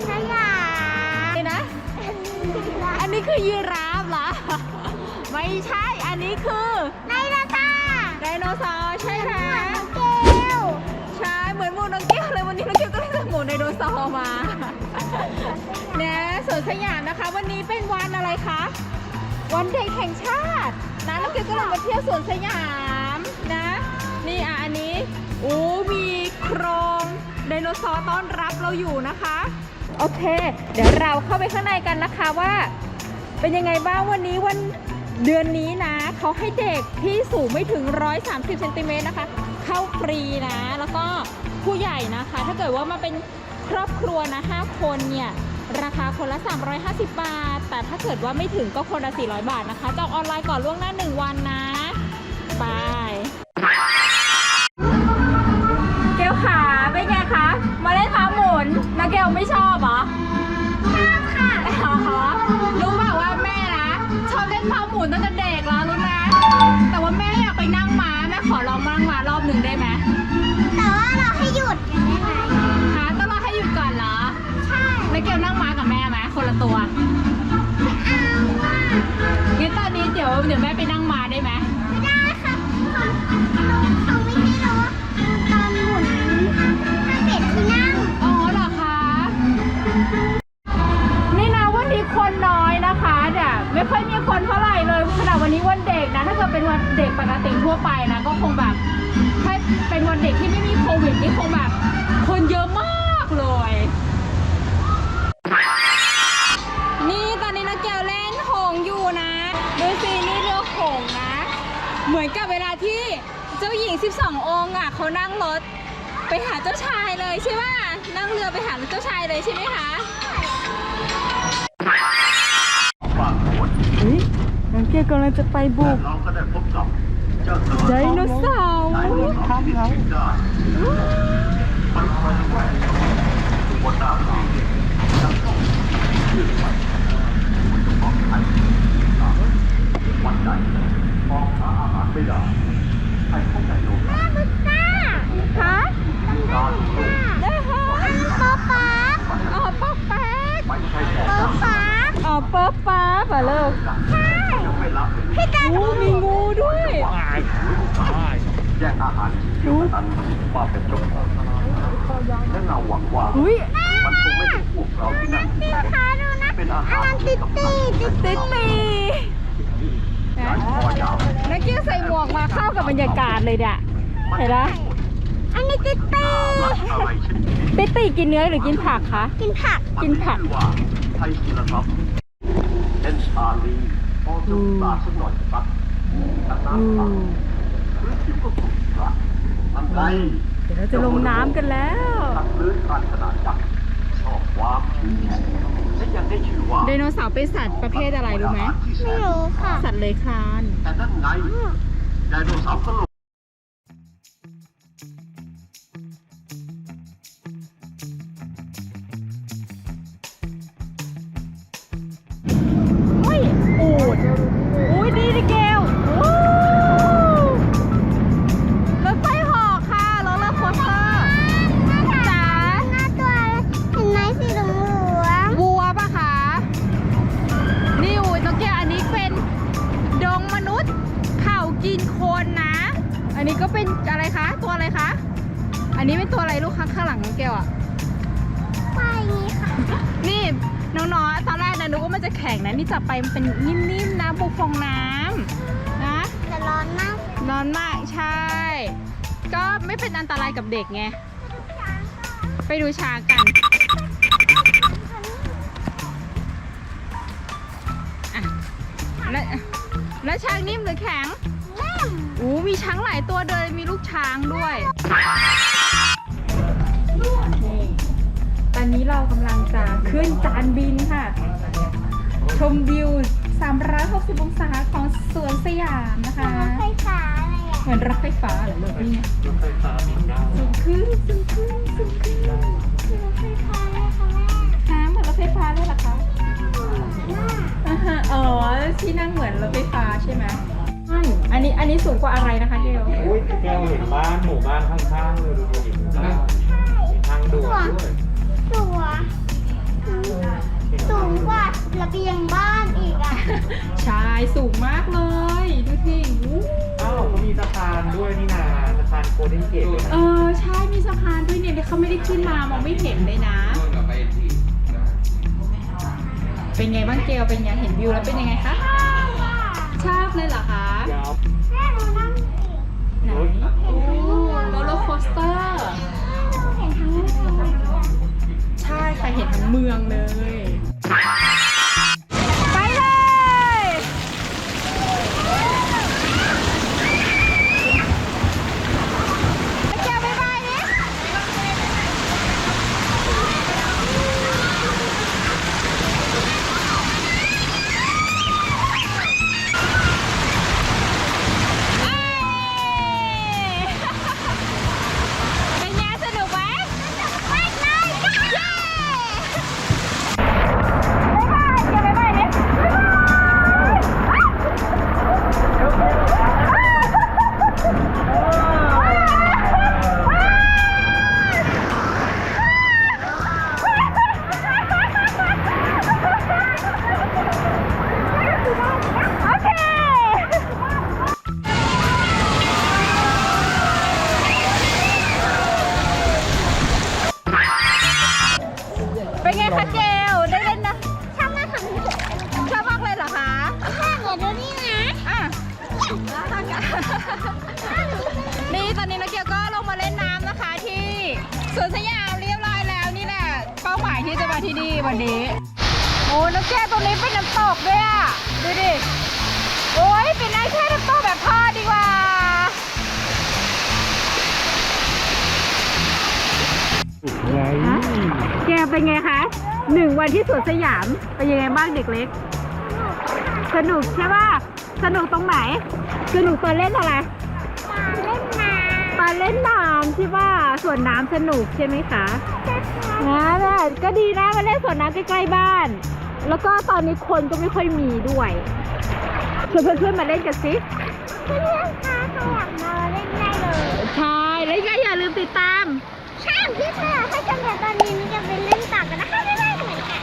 วนสยามนี่นะ อันนี้คือยีราฟเหรอ ไม่ใช่ อันนี้คือไดโนเสาร์ไดโนเสาร์ใช่ไหมใช่ เหมือนหมูน้องเกี้เลยวันนี้น้องเกี้ก็เลยสั่หมูไดโนเสาร์มาเนี่ยสวนสยามนะคะ วันนี้เป็นวันอะไรคะ วันเด็กแห่งชาตินะน้องเกี้ก็เลยมาเที่ยวสวนสยามนะ นี่อะอันนี้อู้มีโครงไดโนเสาร์ต้อนรับเราอยู่นะคะ โอเค เดี๋ยวเราเข้าไปข้างในกันนะคะว่า เป็นยังไงบ้างวันนี้วันเดือนนี้นะ เขาให้เด็กที่สูงไม่ถึง 130เซนติเมตรนะคะ เข้าฟรีนะ แล้วก็ผู้ใหญ่นะคะ ถ้าเกิดว่ามาเป็นครอบครัวนะ 5 คนเนี่ย ราคาคนละ 350 บาท แต่ถ้าเกิดว่าไม่ถึงก็คนละ 400 บาทนะคะจองออนไลน์ก่อนล่วงหน้า 1 วันนะบาะเขานั่งรถไปหาเจ้าชายเลยใช่ไหมนั่งเรือไปหาเจ้าชายเลยใช่ไหมคะบางคนน้องเกียกำลังจะไปบุกเราก็ได้พบกับเจ้าไดโนเสาร์ไดโนเสาร์ครับนหน้าวันใดมองหาอาหารไม่ได้ ให้พวกไดโนเสาร์บุต้าฮะการลงได้ฮะอันนี้ป๊าป๊าอ๋อป๊อกแป๊กไม่ใช่แค่ป๊าป๊าอ๋อป๊อกป๊ากเหรอลูกใช่ยังไม่รับพี่ตาโอ้มีงูด้วยแยกอาหารชิ้นนั้นมเป็นจ้าของและเราหวังว่าอุ้ยมันคงไม่ใช่พวกเราที่นั่นพี่คะดูนะเป็นอาหารนั้นติดตีติดติ ดตีใหญ่คอยาวนักเกียใส่หมวกมาเข้ากับบรรยากาศเลยเนี่ยเห็นไหมอันนี้ติดตีอะไรเช่นนี้ติดตีกินเนื้อหรือกินผักคะ กินผัก กินผักชื่อว่าไทยศิลป์เอ็นชาลีพอจะตาสักหน่อยครับจากน้ำผักหรือทิพย์ก็ถูกครับอันใดเดี๋ยวเราจะลงน้ำกันแล้ว ได้ชื่อว่าไดโนเสาร์เป็นสัตว์ประเภทอะไรรู้ไหม ไม่รู้ค่ะ สัตว์เลื้อยคลาน แต่นั่นไงไดโนเสาร์ก็ อันนี้ก็เป็นอะไรคะ ตัวอะไรคะ อันนี้เป็นตัวอะไรลูกคะข้างหลังน้องเกลอะๆไปนี้ค่ะ นี่น้องๆตอนแรกนะนึกว่ามันจะแข็งนะนี่จับไปมันเป็นนิ่มๆนะบุฟองน้ำนะแต่ร้อนมากร้อนมากใช่ ก็ไม่เป็นอันตรายกับเด็กไงไปดูช้างกันอะแล้วแล้วช้างนิ่มหรือแข็ง อู้มีช้างหลายตัวเลยมีลูกช้างด้วยนี่ตอนนี้เรากำลังจะขึ้นจานบินค่ะ ชมวิว 360 องศาของสวนสยามนะคะรถไฟฟ้าอะไรอะเหมือนรถไฟฟ้าเหรอลูกนี่ไงสูงขึ้นสูงขึ้นสูงขึ้นรถไฟฟ้าเลยค่ะแม่ฮะเหมือนรถไฟฟ้าเลยเหรอคะแม่อ่าฮะอ๋อที่นั่งเหมือนรถไฟฟ้าใช่ไหมใช่ อันนี้อันนี้สูงกว่าอะไรนะคะเดียวอุ้ยแกวเห็นบ้านหมู่บ้านข้างๆเลยดูดิมีทางด่วนด้วยตัวสูงกว่าระเบียงบ้านอีกใช่สูงมากเลย ดูสิอู้อ้าวเขามีสะพานด้วยนี่นาสะพานโกลเด้นเกตเลยเอนะอใช่มีสะพานด้วยเนี่ยเขาไม่ได้ขึ้นมามองไม่เห็นเลยนะ เป็นไงบ้างเกลเป็นไงเห็นวิวแล้วเป็นยังไงคะ ชอบเลยเหรอคะยาว นี่ตอนนี้นักเกียวก็ลงมาเล่นน้ำนะคะที่สวนสยามเรียบร้อยแล้วนี่แหละเป้าหมายที่จะมาที่นี่วันนี้ โอ้นักเกียวตรงนี้เป็นน้ำตกด้วยอะดูดิโอ้ยเป็นได้แค่น้ำตกแบบพ่อดีกว่าแกเป็นไงคะหนึ่งวันที่สวนสยามเป็นยังไงบ้างเด็กเล็ก สนุกใช่ป่ะ สนุกตรงไหน สนุกตอนเล่นอะไรเล่นน้ตอนเล่นน้ำใช่ป่ะส่วนน้ำสนุกใช่ไหมคะำนะน่ะก็ดีนะมาเล่นสวนน้ำใกล้ๆบ้าน แล้วก็ตอนนี้คนก็ไม่ค่อยมีด้วยชวนเพื่อนๆมาเล่นกันสิเพื่อนๆคะใครอยากมาเล่นได้เลยใช่แล้วก็อย่าลืมติดตามใช่พี่เพื่อนถ้าจำแต่ตอนนี้นี่จะไปเล่นต่อกันนะคะบ๊ายบายเหมือนกัน